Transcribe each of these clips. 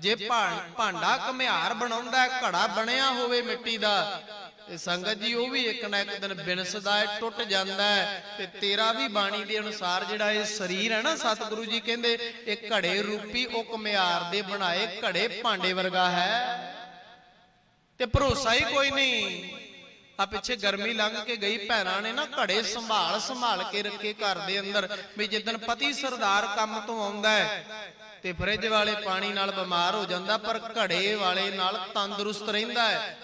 ਜੇ ਭਾ- ਭਾਂਡਾ ਘਮਿਆਰ ਬਣਾਉਂਦਾ, ਘੜਾ ਬਣਿਆ ਹੋਵੇ ਮਿੱਟੀ ਦਾ, ਤੇ ਸੰਗਤ ਜੀ ਉਹ ਵੀ ਇੱਕ ਨਾ ਇੱਕ ਦਿਨ ਬਿਨਸਦਾ ਹੈ ਟੁੱਟ ਜਾਂਦਾ ਹੈ, ਤੇ ਤੇਰਾ ਵੀ ਬਾਣੀ ਦੇ ਅਨੁਸਾਰ ਜਿਹੜਾ ਇਹ ਸਰੀਰ ਹੈ ਨਾ ਸਤਿਗੁਰੂ ਜੀ ਕਹਿੰਦੇ, ਇਹ ਘੜੇ ਰੂਪੀ ਉਹ ਘਮਿਆਰ ਦੇ ਬਣਾਏ ਘੜੇ ਭਾਂਡੇ ਵਰਗਾ ਹੈ। ਤੇ ਭਰੋਸਾ ਹੀ ਕੋਈ ਨਹੀਂ। ਆ ਪਿੱਛੇ ਗਰਮੀ ਲੰਘ ਕੇ ਗਈ, ਭੈਣਾਂ ਨੇ ਨਾ ਘੜੇ ਸੰਭਾਲ ਸੰਭਾਲ ਕੇ ਰੱਖੇ ਘਰ ਦੇ ਅੰਦਰ, ਵੀ ਜਿੱਦਣ ਪਤੀ ਸਰਦਾਰ ਕੰਮ ਤੋਂ ਆਉਂਦਾ ਹੈ ਤੇ ਫਰਿੱਜ ਵਾਲੇ ਪਾਣੀ ਨਾਲ ਬਿਮਾਰ ਹੋ ਜਾਂਦਾ, ਪਰ ਘੜੇ ਵਾਲੇ ਨਾਲ ਤੰਦਰੁਸਤ ਰਹਿੰਦਾ ਹੈ।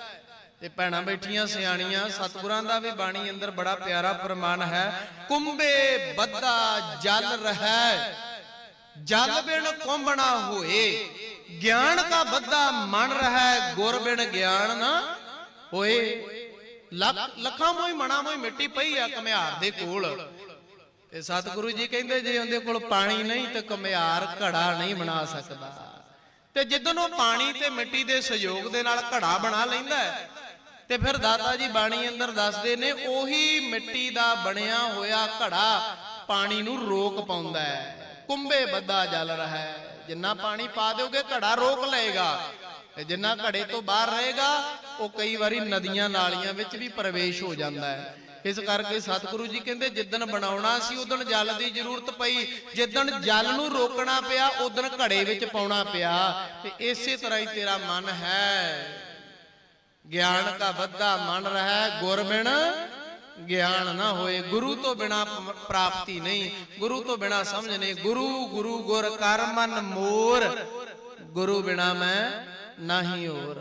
ਤੇ ਭੈਣਾਂ ਬੈਠੀਆਂ, ਸਿਆਣੀਆਂ, ਸਤਿਗੁਰਾਂ ਦਾ ਵੀ ਬਾਣੀ ਅੰਦਰ ਬੜਾ ਪਿਆਰਾ ਪ੍ਰਮਾਣ ਹੈ। ਕੁੰਭੇ ਬੱਦਾ ਜਲ ਰਹਿ, ਜਲ ਬਿਨ ਕੁੰਭਣਾ ਹੋਏ। ਗਿਆਨ ਕਾ ਬੱਦਾ ਮਨ ਰਹਿ, ਗੁਰ ਬਿਨ ਗਿਆਨ ਨਾ ਹੋਏ। ਲੱਖ ਲੱਖਾਂ ਮੋਈ ਮਣਾ ਮੋਈ ਮਿੱਟੀ ਪਈ ਆ ਕਮਿਆਰ ਦੇ ਕੋਲ। ਤੇ ਸਤਿਗੁਰੂ ਜੀ ਕਹਿੰਦੇ ਜੇ ਉਹਦੇ ਕੋਲ ਪਾਣੀ ਨਹੀਂ ਤਾਂ ਕਮਿਆਰ ਘੜਾ ਨਹੀਂ ਬਣਾ ਸਕਦਾ। ਤੇ ਜਦੋਂ ਉਹ ਪਾਣੀ ਤੇ ਮਿੱਟੀ ਦੇ ਸਹਿਯੋਗ ਦੇ ਨਾਲ ਘੜਾ ਬਣਾ ਲੈਂਦਾ ਹੈ, ਤੇ ਫਿਰ ਦਾਤਾ ਜੀ ਬਾਣੀ ਅੰਦਰ ਦੱਸਦੇ ਨੇ ਉਹੀ ਮਿੱਟੀ ਦਾ ਬਣਿਆ ਹੋਇਆ ਘੜਾ ਪਾਣੀ ਨੂੰ ਰੋਕ ਪਾਉਂਦਾ ਹੈ। ਕੁੰਭੇ ਬੱਦਾ ਜਲ ਰਹਾ ਹੈ ਜਿੰਨਾ ਪਾਣੀ ਪਾ ਦਿਓਗੇ ਘੜਾ ਰੋਕ ਲਏਗਾ। ਤੇ ਜਿੰਨਾ ਘੜੇ ਤੋਂ ਬਾਹਰ ਰਹੇਗਾ ਉਹ ਕਈ ਵਾਰੀ ਨਦੀਆਂ ਨਾਲੀਆਂ ਵਿੱਚ ਵੀ ਪ੍ਰਵੇਸ਼ ਹੋ ਜਾਂਦਾ ਹੈ। ਇਸ ਕਰਕੇ ਸਤਿਗੁਰੂ ਜੀ ਕਹਿੰਦੇ, ਜਿੱਦਣ ਬਣਾਉਣਾ ਸੀ, ਉਦਣ ਜਲ ਦੀ ਜ਼ਰੂਰਤ ਪਈ। ਜਿੱਦਣ ਜਲ ਨੂੰ ਰੋਕਣਾ ਪਿਆ, ਉਦਣ ਘੜੇ ਵਿੱਚ ਪਾਉਣਾ ਪਿਆ। ਤੇ ਇਸੇ ਤਰ੍ਹਾਂ ਹੀ ਤੇਰਾ ਮਨ ਹੈ। ਗਿਆਨ ਕਾ ਬੱਧਾ ਮਨ ਰਹਿ, ਗੁਰ ਬਿਨ ਗਿਆਨ ਨਾ ਹੋਏ। ਗੁਰੂ ਤੋਂ ਬਿਨਾ ਪ੍ਰਾਪਤੀ ਨਹੀਂ, ਗੁਰੂ ਤੋਂ ਬਿਨਾ ਸਮਝ ਨਹੀਂ। ਗੁਰੂ ਗੁਰੂ ਗੁਰ ਕਰ ਮਨ ਮੋਰ, ਗੁਰੂ ਬਿਨਾ ਮੈਂ ਨਹੀਂ ਹੋਰ।